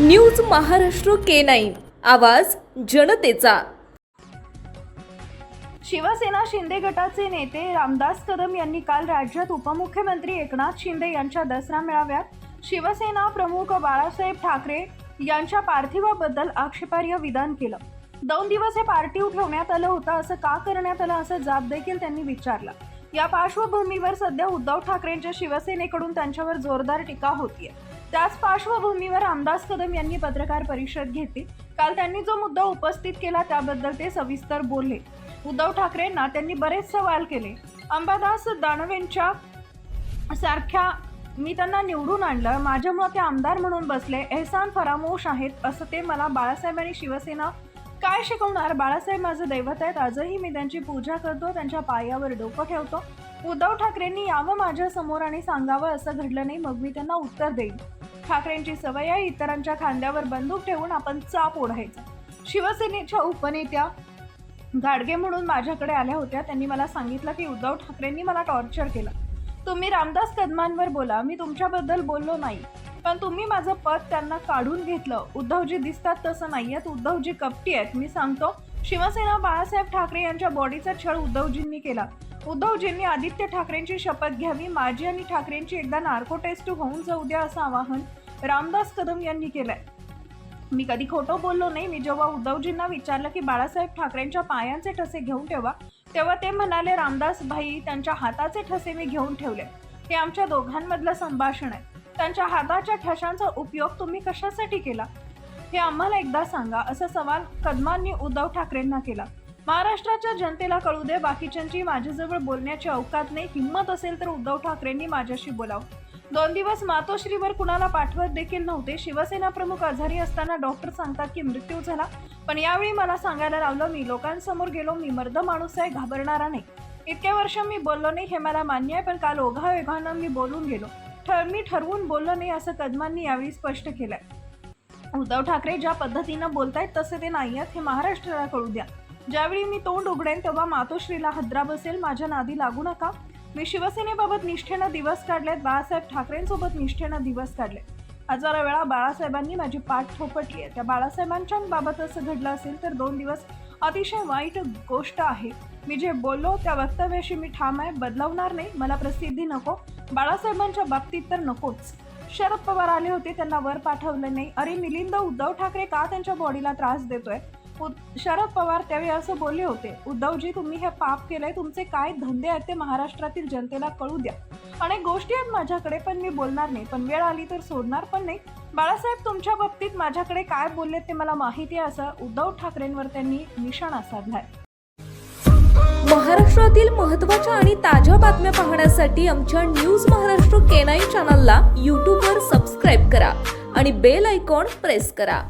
News Maharashtra K nine. आवाज जनतेचा. शिवसेना शिंदे गटाचे नेते रामदास कदम यांनी काल राज्यात उपमुख्यमंत्री एकनाथ शिंदे यांच्या दसरा मेळाव्यात शिवसेना प्रमुख बाळासाहेब ठाकरे यांच्या पार्थिवाबद्दल आक्षेपार्ह विधान केलं. दोन दिवस हे पार्टी ठेवण्यात आलं होतं असं का करण्यात आलं असं जाब देखील त्यांनी विचारला. या पार्श्वभूमीवर सध्या उद्धव ठाकरेंच्या शिवसेनेकडून त्यांच्यावर जोरदार टीका होतीये. त्याच पार्श्वभूमीवर रामदास कदम यांनी पत्रकार परिषद घेतली. काल त्यांनी जो मुद्दा उपस्थित केला त्याबद्दल ते सविस्तर बोलले. उद्धव ठाकरेंना त्यांनी बरेच सवाल केले. अंबादास दानवेंच्या सारख्या मी त्यांना निवडून आणलं माझ्यामुळे ते आमदार म्हणून बसले एहसान फरामोश आहेत असं ते मला बाळासाहेब आणि शिवसेना काय शिकवणार? बाळासाहेब माझं दैवत आहेत आजही मी त्यांची पूजा करतो त्यांच्या पायावर डोकं ठेवतो. उद्धव ठाकरेंनी यावं माझ्यासमोर आणि सांगावं असं घडलं नाही मग मी त्यांना उत्तर देईन. ठाकरेंची सवय आहे इतरांच्या खांद्यावर बंदूक ठेवून आपण चाप ओढायचा. शिवसेनेच्या उपनेत्या गाडगे म्हणून माझ्याकडे आल्या होत्या. त्यांनी मला सांगितलं की उद्धव ठाकरेंनी मला टॉर्चर केलं. तुम्ही रामदास कदमांवर बोला. मी तुमच्याबद्दल बोललो नाही. पण तुम्ही माझं पद त्यांना काढून घेतलं. उद्धवजी दिसतात तसं नाही आहेत उद्धवजी कपटी आहेत. मी सांगतो शिवसेना बाळासाहेब ठाकरे यांच्या बॉडीचा छळ उद्धवजींनी केला. उद्धवजींनी आदित्य ठाकरेंची शपथ घ्यावी. माझी आणि ठाकरेंची एकदा नार्को टेस्ट होऊन जाऊ द्या असं आवाहन रामदास कदम यांनी केलंय. मी कधी खोटं बोललो नाही मी जेव्हा उद्धवजींना विचारलं की बाळासाहेब ठाकरेंच्या पायांचे ठसे घेऊन ठेवा तेव्हा ते म्हणाले रामदास भाई त्यांच्या हाताचे ठसे मी घेऊन ठेवले. हे आमच्या दोघांमधलं संभाषण आहे. त्यांच्या हाताच्या ठशांचा उपयोग तुम्ही कशासाठी केला? हे आम्हाला एकदा सांगा. असा सवाल कदमांनी उद्धव ठाकरेंना केला. महाराष्ट्राच्या जनतेला कळू दे बाकीच्यांची माझ्याजवळ बोलण्याची अवकात नाही. हिंमत असेल तर उद्धव ठाकरेंनी माझ्याशी बोलावं. दोन दिवस मातोश्रीवर कुणाला पाठवत देखील नव्हते. शिवसेना प्रमुख आजारी असताना डॉक्टर सांगतात की मृत्यू झाला. पण यावेळी मला सांगायला लावलं मी लोकांसमोर गेलो मी मर्द माणूस आहे घाबरणारा नाही. इतक्या वर्ष मी बोललो नाही हे मला मान्य आहे पण काल ओघा वेघानं मी बोलून गेलो. ठर मी ठरवून बोललो नाही असं कदमांनी यावेळी स्पष्ट केलंय. उद्धव ठाकरे ज्या पद्धतीनं बोलतायत तसे ते नाही आहेत हे महाराष्ट्राला कळू द्या. ज्यावेळी मी तोंड उघडेन तेव्हा मातोश्रीला हद्रा बसेल माझ्या नादी लागू नका. मी शिवसेनेबाबत निष्ठेनं दिवस काढलेत बाळासाहेब ठाकरेंसोबत निष्ठेनं दिवस काढले हजारा वेळा बाळासाहेबांनी माझी पाठ थोपटली आहे. त्या बाळासाहेबांच्या बाबत असं घडलं असेल तर दोन दिवस अतिशय वाईट गोष्ट आहे. मी जे बोललो त्या वक्तव्याशी मी ठाम आहे बदलवणार नाही मला प्रसिद्धी नको. बाळासाहेबांच्या बाबतीत तर नकोच. शरद पवार आले होते त्यांना वर पाठवलं नाही. अरे मिलिंद उद्धव ठाकरे का त्यांच्या बॉडीला त्रास देतोय? शरद पवार त्यावेळी असं बोलले होते उद्धवजी तुम्ही हे पाप केलंय तुमचे काय धंदे आहेत ते महाराष्ट्रातील जनतेला कळू द्या. अनेक गोष्टी आहेत माझ्याकडे पण मी बोलणार नाही. पण वेळ आली तर सोडणार पण नाही. बाळासाहेब तुमच्या बाबतीत माझ्याकडे काय बोलले ते मला माहिती आहे असं उद्धव ठाकरेंवर त्यांनी निशाणा साधलाय महाराष्ट्रातील महत्त्वाच्या आणि ताज्या बातम्या पाहण्यासाठी आमच्या न्यूज महाराष्ट्र केनाई चॅनलला यूट्यूबवर सबस्क्राईब करा आणि बेल आयकॉन प्रेस करा.